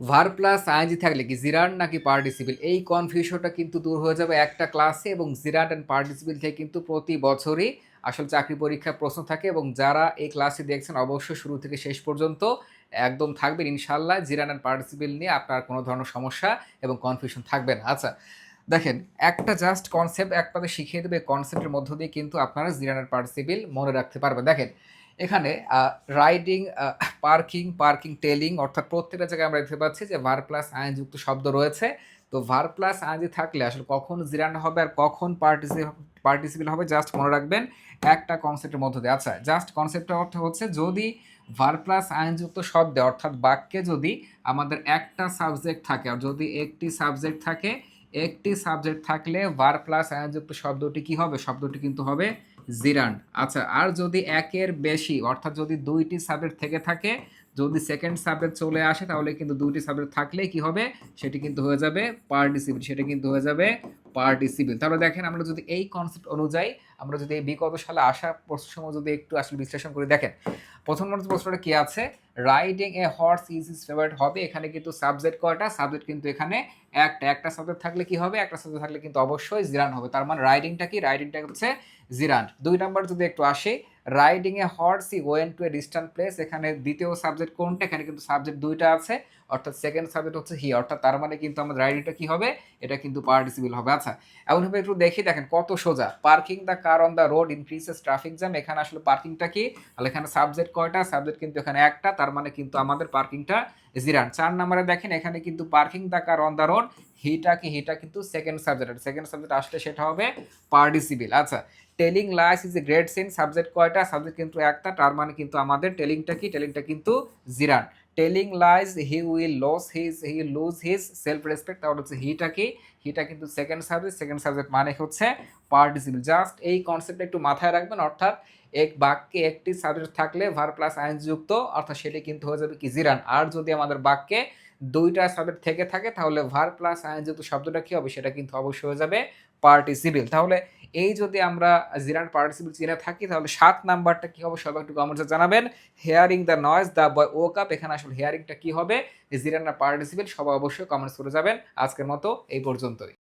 Verb plus ING থাকলে কি জিরান নাকি পার্টিসিপিল? এই কনফিউশনটা কিন্তু দূর হয়ে যাবে একটা ক্লাসে এবং জিরান অ্যান্ড পার্টিসিপিল থেকে কিন্তু প্রতি বছরই আসলে চাকরি পরীক্ষার প্রশ্ন থাকে এবং যারা এই ক্লাসটি দেখছেন অবশ্যই শুরু থেকে শেষ পর্যন্ত একদম থাকবেন ইনশাল্লাহ জিরান অ্যান্ড পার্টিসিপিল নিয়ে আপনার কোনো ধরনের সমস্যা এবং কনফিউশন থাকবে না। আচ্ছা দেখেন, একটা জাস্ট কনসেপ্ট একটাতে শিখিয়ে দেবে কনসেপ্টের মধ্য দিয়ে কিন্তু আপনারা জিরান অ্যান্ড পার্টিসিপিল মনে রাখতে পারবেন। দেখেন এখানে রাইডিং পার্কিং পার্কিং টেলিং অর্থাৎ প্রত্যেকটা জায়গায় আমরা দেখতে পাচ্ছি যে ভার প্লাস আইনযুক্ত শব্দ রয়েছে। তো ভার প্লাস আইনজি থাকলে আসলে কখন জিরান হবে আর কখন পার্টিসিপ পার্টিসিপেল হবে জাস্ট মনে রাখবেন একটা কনসেপ্টের মধ্য দিয়ে। আচ্ছা জাস্ট কনসেপ্টের অর্থ হচ্ছে যদি ভার প্লাস আইনযুক্ত শব্দে অর্থাৎ বাক্যে যদি আমাদের একটা সাবজেক্ট থাকে আর যদি একটি সাবজেক্ট থাকে, একটি সাবজেক্ট থাকলে ভার প্লাস আইনযুক্ত শব্দটি কি হবে? শব্দটি কিন্তু হবে জিরান। আচ্ছা আর যদি একের বেশি, অর্থাৎ যদি দুইটি সাবজেক্ট থেকে থাকে, যদি সেকেন্ড সাবজেক্ট চলে আসে, তাহলে কিন্তু দুইটি সাবজেক্ট থাকলে কি হবে? সেটি কিন্তু হয়ে যাবে পার্টিসিপেল সেটা কিন্তু হয়ে যাবে পার্টিসিপেল তাহলে দেখেন আমরা যদি এই কনসেপ্ট অনুযায়ী আমরা যদি এই বিগত সালে আসা প্রশ্ন সময় যদি একটু আসলে বিশ্লেষণ করে দেখেন, প্রথম প্রশ্নটা কি আছে? Riding a horse is is favourite হবে এখানে কিন্তু সাবজেক্ট কয়টা? সাবজেক্ট কিন্তু এখানে একটা। একটা সাবজেক্ট থাকলে কি হবে? একটা সাবজেক্ট থাকলে কিন্তু অবশ্যই জিরান হবে। তার মানে রাইডিংটা কি? রাইডিংটা হচ্ছে জিরান দুই নাম্বার যদি একটু আসে riding a horse I went to a distant place এখানে দ্বিতীয় সাবজেক্ট কোনটা? এখানে কিন্তু সাবজেক্ট দুইটা আছে। অর্থাৎ সেকেন্ড সাবজেক্ট হচ্ছে হি অর্থাৎ তার মানে কিন্তু আমাদের রাইডিংটা কি হবে? এটা কিন্তু পার্টিসিপল হবে। আচ্ছা এমনভাবে একটু দেখি। দেখেন কত সোজা। Parking the car on the road increases traffic jam এখানে আসলে পার্কিংটা কি? তাহলে এখানে সাবজেক্ট কয়টা? সাবজেক্ট কিন্তু এখানে একটা, তার মানে কিন্তু আমাদের পার্কিংটা জিরান চার নম্বরে দেখেন, এখানে কিন্তু parking the car on the road হিটা কি? হিটা কিন্তু সেকেন্ড সাবজেক্ট সেকেন্ড সাবজেক্ট আসলে সেটা হবে পার্টিসিপেল আচ্ছা telling lies is a great sin subject কয়টা? সাবজেক্ট কিন্তু একটা, তার মানে কিন্তু আমাদের টেলিংটা কি? টেলিংটা কিন্তু gerund telling lies he will lose his he lose his self respect তাহলে হচ্ছে হিটা কি? হিটা কিন্তু সেকেন্ড সাবজেক্ট সেকেন্ড সাবজেক্ট মানে হচ্ছে পার্টিসিপেল জাস্ট এই কনসেপ্টটা একটু মাথায় রাখবেন, অর্থাৎ এক বাক্যে একটি সাবজেক্ট থাকলে ভার প্লাস আইন যুক্ত অর্থাৎ সেটি কিন্তু হয়ে যাবে কি জিরান আর যদি আমাদের বাক্যে দুইটা সাবজেক্ট থেকে থাকে, তাহলে ভার প্লাস আইনযুক্ত শব্দটা কী হবে, সেটা কিন্তু অবশ্যই হয়ে যাবে পার্টিসিপিল তাহলে এই যদি আমরা জিরান পার্টিসিপিল চিনে থাকি, তাহলে সাত নাম্বারটা কী হবে, সবাই একটু কমেন্টসে জানাবেন। Hearing the noise the boy woke up এখানে আসলে হেয়ারিংটা কী হবে? জিরান পার্টিসিপিল সবাই অবশ্যই কমেন্টস করে যাবেন। আজকের মতো এই পর্যন্তই।